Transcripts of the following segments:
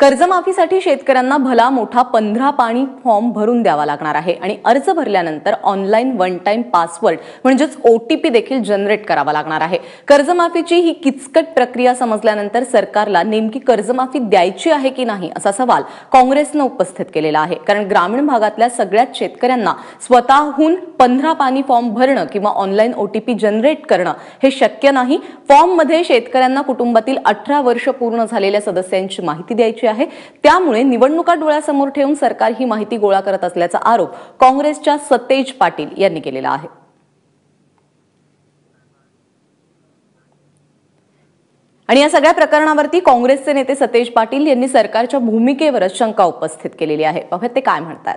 कर्जमाफीसाठी शेतकऱ्यांना भला मोठा पंधरा पाणी फॉर्म भरून द्यावा लागणार आहे. आणि अर्ज भरल्यानंतर ऑनलाईन वन टाइम पासवर्ड म्हणजेच ओटीपी देखील जनरेट करावा लागणार आहे. कर्जमाफीची ही किचकट प्रक्रिया समजल्यानंतर सरकारला नेमकी कर्जमाफी द्यायची आहे की नाही असा सवाल काँग्रेसनं उपस्थित केलेला आहे. कारण ग्रामीण भागातल्या सगळ्याच शेतकऱ्यांना स्वतःहून पंधरा पाणी फॉर्म भरणं किंवा ऑनलाईन ओटीपी जनरेट करणं हे शक्य नाही. फॉर्ममध्ये शेतकऱ्यांना कुटुंबातील अठरा वर्ष पूर्ण झालेल्या सदस्यांची माहिती द्यायची आहे. त्यामुळे निवडणुका डोळ्यासमोर ठेवून सरकार ही माहिती गोळा करत असल्याचा आरोप काँग्रेसच्या सतेज पाटील यांनी केलेला आहे. आणि या सगळ्या प्रकरणावरती काँग्रेसचे नेते सतेज पाटील यांनी सरकारच्या भूमिकेवरच शंका उपस्थित केलेली आहे. बघत ते काय म्हणतात.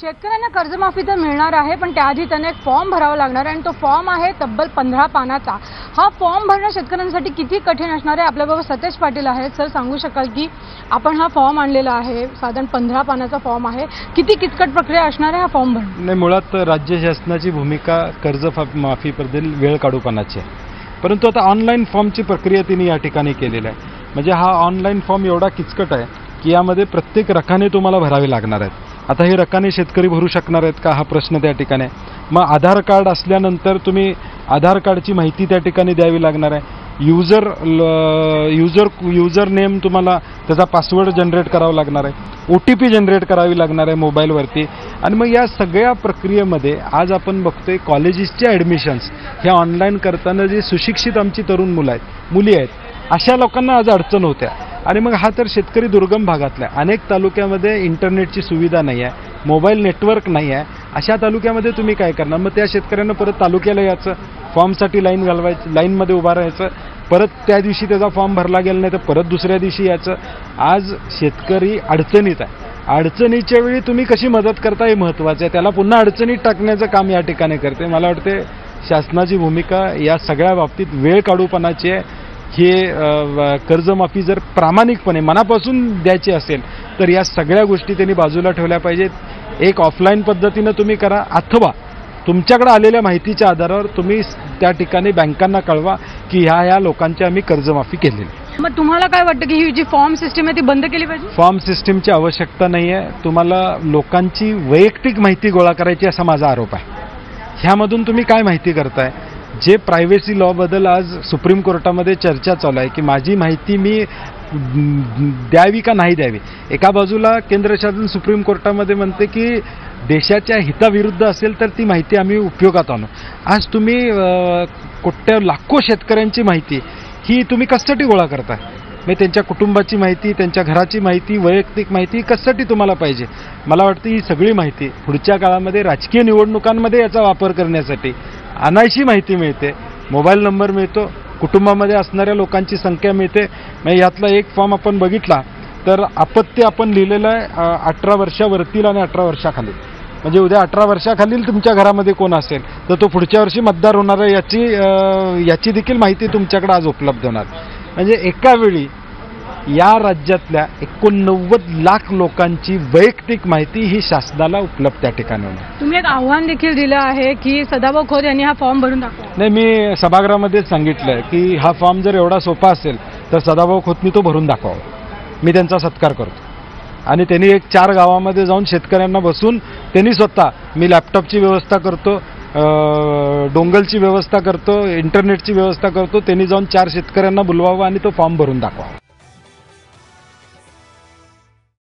शेतकऱ्यांना कर्जमाफी तर मिळणार आहे पण त्याआधी त्यांना एक फॉर्म भरावा लागणार आहे आणि तो फॉर्म आहे तब्बल पंधरा पानाचा. हा फॉर्म भरणं शेतकऱ्यांसाठी किती कठीण असणार आहे आपल्याबरोबर सतेज पाटील आहेत. सर सांगू शकाल की आपण हा फॉर्म आणलेला आहे साधारण पंधरा पानाचा फॉर्म आहे. किती किचकट प्रक्रिया असणार आहे हा फॉर्म भरणं? नाही मुळात राज्य शासनाची भूमिका कर्ज फा- माफीबद्दल वेळ काढूपणाची आहे. परंतु आता ऑनलाईन फॉर्मची प्रक्रिया तिने या ठिकाणी केलेली आहे. म्हणजे हा ऑनलाईन फॉर्म एवढा किचकट आहे की यामध्ये प्रत्येक रकाने तुम्हाला भरावे लागणार आहेत. आता हे रकाने शेतकरी भरू शकणार आहेत का हा प्रश्न त्या ठिकाणी? आहे मग आधार कार्ड असल्यानंतर तुम्ही आधार कार्डची माहिती त्या ठिकाणी द्यावी लागणार आहे. युजर युजर युजर नेम तुम्हाला त्याचा पासवर्ड जनरेट करावा लागणार आहे. ओ टी पी जनरेट करावी लागणार आहे मोबाईलवरती आणि मग या सगळ्या प्रक्रियेमध्ये आज आपण बघतोय कॉलेजेसचे ॲडमिशन्स ह्या ऑनलाईन करताना जे सुशिक्षित आमची तरुण मुलं आहेत मुली आहेत अशा लोकांना आज अडचण होत्या. आणि मग हा तर शेतकरी दुर्गम भागातला आहे. अनेक तालुक्यामध्ये इंटरनेटची सुविधा नाही आहे मोबाईल नेटवर्क नाही आहे. अशा तालुक्यामध्ये तुम्ही काय करणार? मग त्या शेतकऱ्यांना परत तालुक्याला यायचं फॉर्मसाठी लाईन घालवायचं लाईनमध्ये उभा राहायचं परत त्या दिवशी त्याचा फॉर्म भरला गेला नाही तर परत दुसऱ्या दिवशी यायचं. आज शेतकरी अडचणीत आहे. अडचणीच्या वेळी तुम्ही कशी मदत करता हे महत्त्वाचं आहे. त्याला पुन्हा अडचणीत टाकण्याचं काम या ठिकाणी करते. मला वाटते शासनाची भूमिका या सगळ्या बाबतीत वेळ काढूपणाची आहे. हे कर्जमाफी जर प्रामाणिकपणे मनापासून द्यायची असेल तर या सगळ्या गोष्टी त्यांनी बाजूला ठेवल्या पाहिजेत. एक ऑफलाईन पद्धतीनं तुम्ही करा अथवा तुमच्याकडे आलेल्या माहितीच्या आधारावर तुम्ही त्या ठिकाणी बँकांना कळवा की ह्या ह्या लोकांची आम्ही कर्जमाफी केलेली. मग तुम्हाला काय वाटतं की ही जी फॉर्म सिस्टीम आहे ती बंद केली पाहिजे? फॉर्म सिस्टीमची आवश्यकता नाही आहे तुम्हाला लोकांची वैयक्तिक माहिती गोळा करायची असा माझा आरोप आहे. ह्यामधून तुम्ही काय माहिती करताय? जे प्रायव्हेसी लॉबद्दल आज सुप्रीम कोर्टामध्ये चर्चा चालू आहे की माझी माहिती मी द्यावी का नाही द्यावी? एका बाजूला केंद्र शासन सुप्रीम कोर्टामध्ये म्हणते की देशाच्या हिताविरुद्ध असेल तर ती माहिती आम्ही उपयोगात आणू. आज तुम्ही कोट्या लाखो शेतकऱ्यांची माहिती ही तुम्ही कशासाठी गोळा करता म्हणजे त्यांच्या कुटुंबाची माहिती त्यांच्या घराची माहिती वैयक्तिक माहिती कशासाठी तुम्हाला पाहिजे? मला वाटतं ही सगळी माहिती पुढच्या काळामध्ये राजकीय निवडणुकांमध्ये याचा वापर करण्यासाठी अनायशी माहिती मिळते. मोबाईल नंबर मिळतो. कुटुंबामध्ये असणाऱ्या लोकांची संख्या मिळते. म्हणजे यातला एक फॉर्म आपण बघितला तर आपत्ती आपण लिहिलेलं आहे अठरा वर्षावरतील आणि अठरा वर्षाखालील. म्हणजे उद्या अठरा वर्षाखालील तुमच्या घरामध्ये कोण असेल तर तो पुढच्या वर्षी मतदार होणार आहे याची याची देखील माहिती तुमच्याकडे आज उपलब्ध होणार. म्हणजे एका वेळी या राज्यातल्या एकोणनव्वद लाख लोकांची वैयक्तिक माहिती ही शासनाला उपलब्ध त्या ठिकाणी होणार. तुम्ही एक आव्हान देखील दिलं आहे की सदाभाऊ खोत यांनी हा फॉर्म भरून दाखवा. नाही मी सभागृहामध्येच सांगितलंय की हा फॉर्म जर एवढा सोपा असेल तर सदाभाऊ खोतनी तो भरून दाखवावा. मी त्यांचा सत्कार करतो. आणि त्यांनी एक चार गावामध्ये जाऊन शेतकऱ्यांना बसून त्यांनी स्वतः मी लॅपटॉपची व्यवस्था करतो डोंगलची व्यवस्था करतो इंटरनेटची व्यवस्था करतो त्यांनी जाऊन चार शेतकऱ्यांना बोलवावं आणि तो फॉर्म भरून दाखवावा.